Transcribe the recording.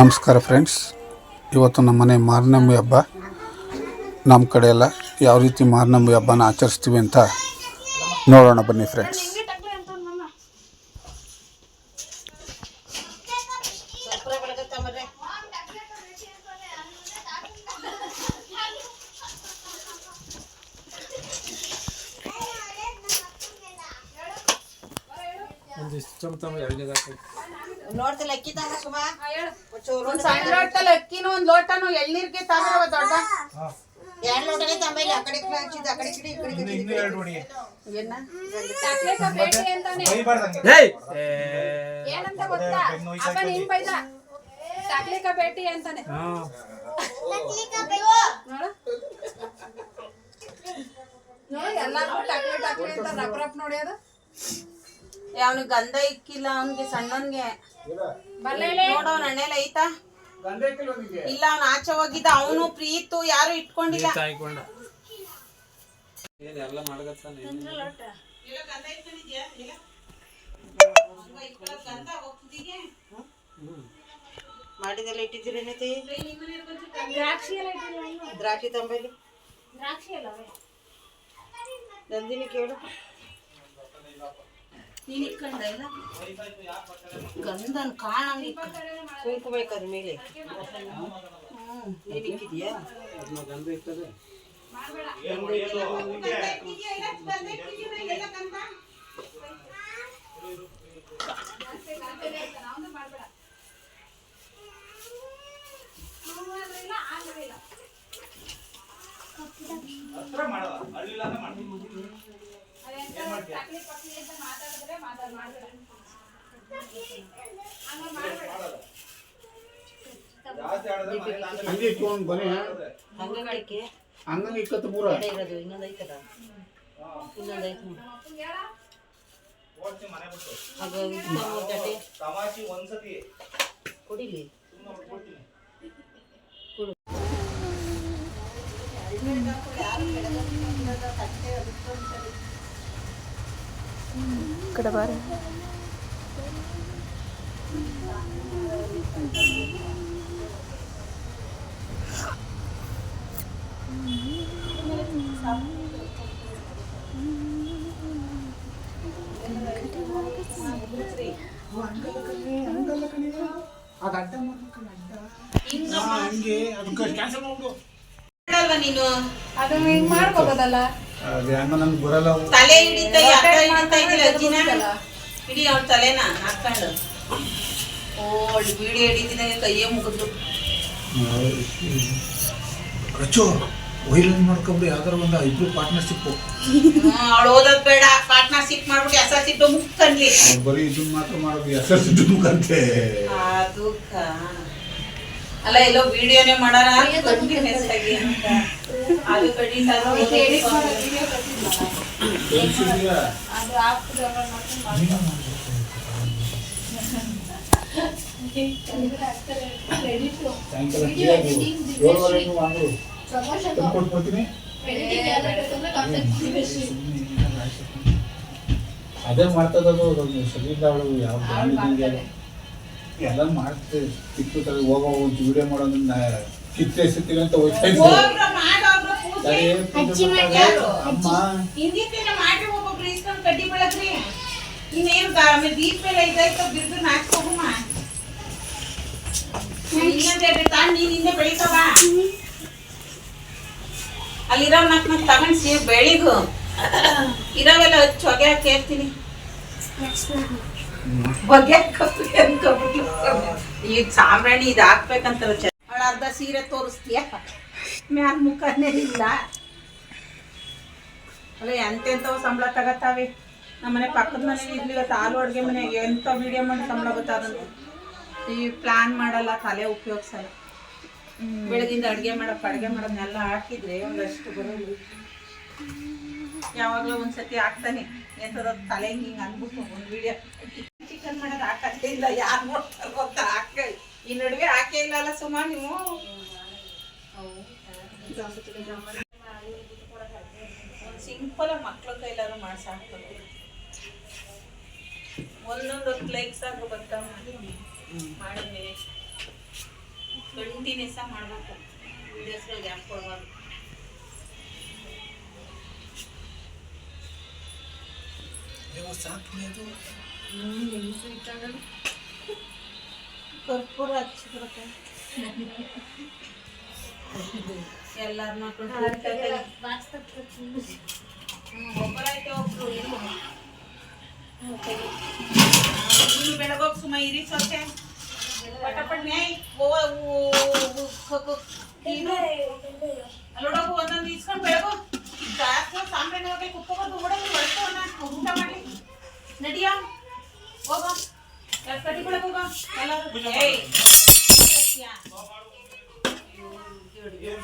ನಮಸ್ಕಾರ ಫ್ರೆಂಡ್ಸ್. ಇವತ್ತು ನಮ್ಮ ಮನೆ ಮಾರ್ನಮಿ ಹಬ್ಬ. ನಮ್ಮ ಕಡೆ ಯಾವ ರೀತಿ ಮಾರ್ನಮ್ಮಿ ಹಬ್ಬನ ಆಚರಿಸ್ತೀವಿ ಅಂತ ನೋಡೋಣ ಬನ್ನಿ ಫ್ರೆಂಡ್ಸ್. ಒಂದಿಷ್ಟು ಚಮಚ ಎಳ್ನೀರು ಹಾಕಿ. ನೋಡ್ತಿಲ್ಲ ಅಕ್ಕಿ ಒಂದ್ ಸಣ್ಣ ಲೋಟದಲ್ಲಿ ಅಕ್ಕಿನೂ ಒಂದ್ ಲೋಟನು ಎಳ್ನೀರ್ಗೆ ತಗೊಂಡ್ರವ ದೊಡ್ಡ? ಎರಡ್ ಲೋಟನೇ ತಂಬೈಲಿ ಆ ಕಡೆ ಹಚ್ಚಿದ್ದು ಆ ಕಡೆ ಕಿಡಿ ಈ ಕಡೆ ಕಿಡಿ, ಈ ಕಡೆ ಏನ? ಏಯ್! ಏನಂತ ಗೊತ್ತಾ? ಅಪ್ಪ ನೀನ್ ಬೈದ ಸಾಕ್ಲಿಕ ಬೇಟಿ ಅಂತಾನೆ. ಹಾಂ. ನೋಡು. ನೋಡಿ ಎಲ್ಲಾರು ಟಕ್ಲೆ ಟಕ್ಲೆ ಅಂತ ರಪ್ ರಪ್ ನೋಡಿ ಅದು. ಅವನಿಗೆ ಗಂಧ ಇಕ್ಕಿಲ್ಲ ಅವನಿಗೆ ಸಣ್ಣನ್ಗೆ ಬಲ್ಲೇಲೆ? ನಣ್ಣೆಲ್ಲ ಐತಾ? ಇಲ್ಲ ಅವ್ನ ಆಚೆ ಹೋಗಿದ್ದ ಅವನು ಪ್ರೀತು ಯಾರು ಇಟ್ಕೊಂಡಿಲ್ಲ. ಮಾಡಿದೆಲ್ಲ ಇಟ್ಟಿದ್ದೀರಿ ಏನೈತಿ? ದ್ರಾಕ್ಷಿ ತಂಬೈಲಿ. ನಂದಿನಿ ಕೇಳು. ನೀನ್ ಇಟ್ಕೊಂಡ ಇಲ್ಲ ಗಂಧನ್ ಕಾಣಂಗ ಕುಂಕುಮ ಬೇಕಾದ್ರೆ ಮೇಲೆ ನೀನ್ ಇಕ್ಕಿದ್ಯಾ ಗಂಧ ಇರ್ತದೆ ಹಂಗೆ ಇಟ್ಕೊಂಡು ಬನ್ನಿ. ಹಂಗಕ್ಕೆ ಹಂಗಂಗೆ ಇಕ್ಕತ್ತು ಇರೋದು ಇನ್ನೊಂದು ಐತದ ಇನ್ನೊಂದು ಐತೆ ಕೊಡಿಲಿ? ತಟ್ಟೆ. ಬಾರಿ ಅಲ್ವಾ ನೀನು? ಅದು ಹಿಂಗ್ ಹಂಗ ನಂಗೆ ಬರಲ್ಲ ಅವು. ತಲೆ ಹಿಡಿತಾ ಅರ್ಧ ಹಿಡಿತಾ ಇದ್ದಿಲ್ಲ ಅಜ್ಜಿನ ಹಿಡಿ ಅವ್ನ ತಲೆನ ಹಾಕೊಂಡು ಓ ಬೀಡಿ ಹಿಡಿತಿದ್ದಂಗೆ ಕೈಯೇ ಮುಗಿದ್ರು ರಚು ವೈಲನ್ ಮಾಡ್ಕೊಂಡ್ರೆ ಯಾವ್ದಾರ ಒಂದು ಇಬ್ರು ಪಾರ್ಟ್ನರ್ಶಿಪ್ ಅವಳು ಓದೋದ್ ಬೇಡ. ಪಾರ್ಟ್ನರ್ಶಿಪ್ ಮಾಡ್ಬಿಟ್ಟು ಎಸ್ ಎಲ್ ಸಿ ಮುಗ್ಕನ್ಲಿ ಬರೀ ಇದನ್ನ ಮಾತ್ರ ಮಾಡೋದು ಅದು ಅಲ್ಲ ಎಲ್ಲೋ ವಿಡಿಯೋನೇ ಮಾಡೋಣ ಅಂತ. ಅದು ಕಡಿಂದ ಅದು edit ಮಾಡೋ video ಕಳ್ಸಿದ್ನಲ್ಲ. ಅದು app download ಮಾಡ್ಕೊಂಡು ಮಾಡ್ಕೊ. Edit. ಸಾಯಂಕಾಲ Video editing, ಏಳುವರೆ ನೀವು ಅಂಗಡಿ promotion. ಕೊಟ್ಬಿಡ್ತೀನಿ Editing ಯಾರ್ ಬೇಕಂದ್ರೆ contact ಅದೇ ಮಾಡ್ತದದು ಅದೊಂದು ಸರಿ ಇಲ್ಲ ಅವಳು ಯಾವ ಎಲ್ಲ ಮಾಡ್ತೀವಿ ಕಿತ್ತು ತಲೆ ಹೋಗೋ ಒಂದು ವಿಡಿಯೋ ಮಾಡೋದನ್ನ ಕಿತ್ತೆ ಎಸಿತೀವಿ ಅಂತ ಹೋಗ್ತಾ ಹೋಗ್ರ ಮಾಡೋಗ್ರ ಪೂಜೆ ಅದೇ ಪೂಜೆ ಮಾಡ್ತಾರೆ. ಅಮ್ಮ ಹಿಂದಿನ ಮಾಡಿ ಒಬ್ಬೊಬ್ರು ಇಸ್ಕೊಂಡು ಕಡ್ಡಿ ಬೆಳಗ್ರಿ. ಇನ್ನೇನು ಆಮೇಲೆ ದೀಪ ಮೇಲೆ ಇದಾಯ್ತು ಬಿರ್ದು ನಾಚ್ಕೋಗಮ್ಮ ಇನ್ನೊಂದ್ ಎರಡು ತಾಂಡ್ ನೀನ್ ಹಿಂದೆ ಬೆಳಿತಾವ? ಅಲ್ಲಿರೋ ನಾಲ್ಕು ನಾಲ್ಕು ತಗೊಂಡ್ ಸೀ ಬೆಳಿಗು. ಇರೋವೆಲ್ಲ ಹಚ್ಚಿ ಹೊಗೆ ಹಾಕಿ ಹೇಳ್ತೀನಿ. ಹೊಗೆ ಹಾಕಕ್ಕೆ ಅನ್ಕೊಬಿಟ್ಲು. ಈ ಸಾಂಬ್ರಾಣಿ ಇದು ಹಾಕ್ಬೇಕಂತ ಅವಳ ಅರ್ಧ ಸೀರೆ ತೋರಿಸ್ತೀಯ? ಮ್ಯಾಲ್ ಮುಖನೇ ಇಲ್ಲ. ಅಲ್ಲ ಎಂತೆಂಥವು ಸಂಬಳ ತಗತ್ತಾವೆ ನಮ್ಮನೆ ಪಕ್ಕದ ಮನೆಗೆ ಇರ್ಲಿ, ಇವತ್ತು ಹಾಲು ಅಡುಗೆ ಮನೆಗೆ ಎಂಥ ವಿಡಿಯೋ ಮಾಡಿ ಸಂಬಳ ಗೊತ್ತಾದಂತ. ಈ ಪ್ಲಾನ್ ಮಾಡಲ್ಲ, ತಲೆ ಉಪಯೋಗಿಸಲ್ಲ. ಬೆಳಗಿಂದ ಅಡುಗೆ ಮಾಡಪ್ಪ ಅಡುಗೆ ಮಾಡೋದನ್ನೆಲ್ಲ ಹಾಕಿದ್ರೆ ಒಂದಷ್ಟು ಬರೋದು. ಯಾವಾಗಲೂ ಒಂದ್ಸತಿ ಹಾಕ್ತಾನೆ ಎಂಥದ್ದು ತಲೆ ಹಿಂಗೆ ಅಂದ್ಬಿಟ್ಟು ಒಂದು ವಿಡಿಯೋ ಚಿಕನ್ ಮಾಡೋದು ಹಾಕತ್ತೇ ಇಲ್ಲ, ಯಾರು ನೋಡ್ತಾರೆ ಗೊತ್ತಾ? ಹಾಕ ಈ ನಡುವೆ ಹಾಕೇ ಇಲ್ಲ ಅಲ್ಲ ಸುಮಾ ನೀವು? ಸಿಂಪಲ್ ಮಕ್ಳ ಕೈಲಾದ್ರು ಮಾಡ್ಸಾಕ್ಬೇಕು ಒಂದೊಂದು ಲೈಕ್ಸ್ ಆದ್ರೂ ಬರ್ತಾವ ಮಾಡಿದ್ವಿ ಕಂಟಿನ್ಯೂಸ್ ಆಗಿ ಮಾಡ್ಬೇಕು ವಿಡಿಯೋಸ್ಗಳು ಗ್ಯಾಪ್ ಕೊಡಬಾರ್ದು ಕರ್ಪೂರ ಹಚ್ಚಿಬಿಡಕ್ಕೆ ಎಲ್ಲಾರನ್ನ ಒಬ್ಬರೈತೆ ಒಬ್ರು ಏನು? ನೀನು ಬೆಳಗೋಗಿ ಸುಮ್ಮ ಇರಿ ಸೊಸೆ. ಪಟಪಟ್ ನ್ಯಾಯ್. ಓವ ನೀನು? ಅಲ್ಲೋಡೋಗು ಒಂದೊಂದು ಇಸ್ಕೊಂಡು ಬೆಳಗು. ಜಾಸ್ತಿ ಸಾಂಬ್ರಾಣಿ ಹೋಗಿ ಕುತ್ಕೋಬಾರ್ದು ಓಡೋದು ಹೊಡ್ಕೋಣ ಊಟ ಮಾಡಿ ನಡಿಯ? ಹೋಗ. ಕಟ್ಟಿ ಬೆಳಗೋಗ ಎಲ್ಲರೂ? ಏಯ್ ಯಾ.